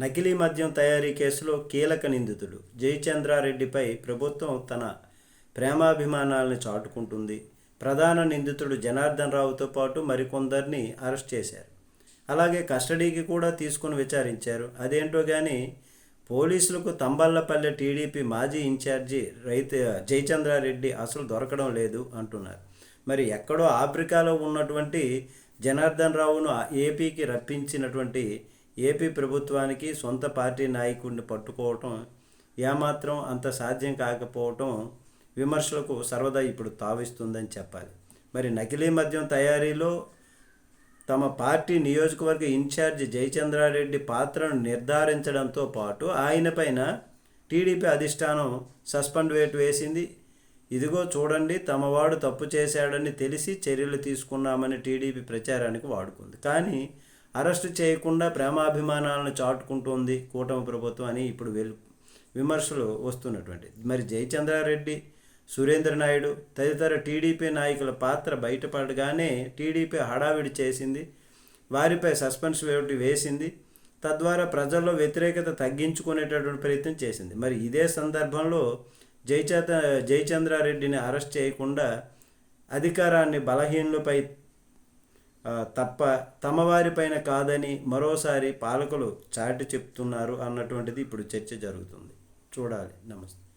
నకిలీ మద్యం తయారీ కేసులో కీలక నిందితుడు జయచంద్రారెడ్డిపై ప్రభుత్వం తన ప్రేమాభిమానాలను చాటుకుంటుంది. ప్రధాన నిందితుడు జనార్దన్ రావుతో పాటు మరికొందరిని అరెస్ట్ చేశారు. అలాగే కస్టడీకి కూడా తీసుకుని విచారించారు. అదేంటో కానీ పోలీసులకు తంబల్లపల్లె టీడీపీ మాజీ ఇన్ఛార్జి రైతు జయచంద్రారెడ్డి అసలు దొరకడం లేదు అంటున్నారు. మరి ఎక్కడో ఆఫ్రికాలో ఉన్నటువంటి జనార్దన్ రావును ఏపీకి రప్పించినటువంటి ఏపీ ప్రభుత్వానికి సొంత పార్టీ నాయకుడిని పట్టుకోవటం ఏమాత్రం అంత సాధ్యం కాకపోవటం విమర్శలకు సర్వదా ఇప్పుడు తావిస్తుందని చెప్పాలి. మరి నకిలీ మద్యం తయారీలో తమ పార్టీ నియోజకవర్గ ఇన్ఛార్జి జయచంద్రారెడ్డి పాత్రను నిర్ధారించడంతో పాటు ఆయన పైన టీడీపీ అధిష్టానం సస్పెండ్ వేటు వేసింది. ఇదిగో చూడండి తమవాడు తప్పు చేశాడని తెలిసి చర్యలు తీసుకున్నామని టీడీపీ ప్రచారానికి వాడుకుంది. కానీ అరెస్టు చేయకుండా ప్రేమాభిమానాలను చాటుకుంటోంది కూటమి ప్రభుత్వం అని ఇప్పుడు వెలు విమర్శలు వస్తున్నటువంటి. మరి జయచంద్రారెడ్డి సురేంద్ర నాయుడు తదితర టీడీపీ నాయకుల పాత్ర బయటపడగానే టీడీపీ హడావిడి చేసింది. వారిపై సస్పెన్స్ వేటు వేసింది. తద్వారా ప్రజల్లో వ్యతిరేకత తగ్గించుకునేటటువంటి ప్రయత్నం చేసింది. మరి ఇదే సందర్భంలో జయచేత జయచంద్రారెడ్డిని అరెస్ట్ చేయకుండా అధికారాన్ని బలహీనులపై తప్ప తమ వారిపైన కాదని మరోసారి పాలకులు చాటి చెప్తున్నారు అన్నటువంటిది ఇప్పుడు చర్చ జరుగుతుంది. చూడాలి. నమస్తే.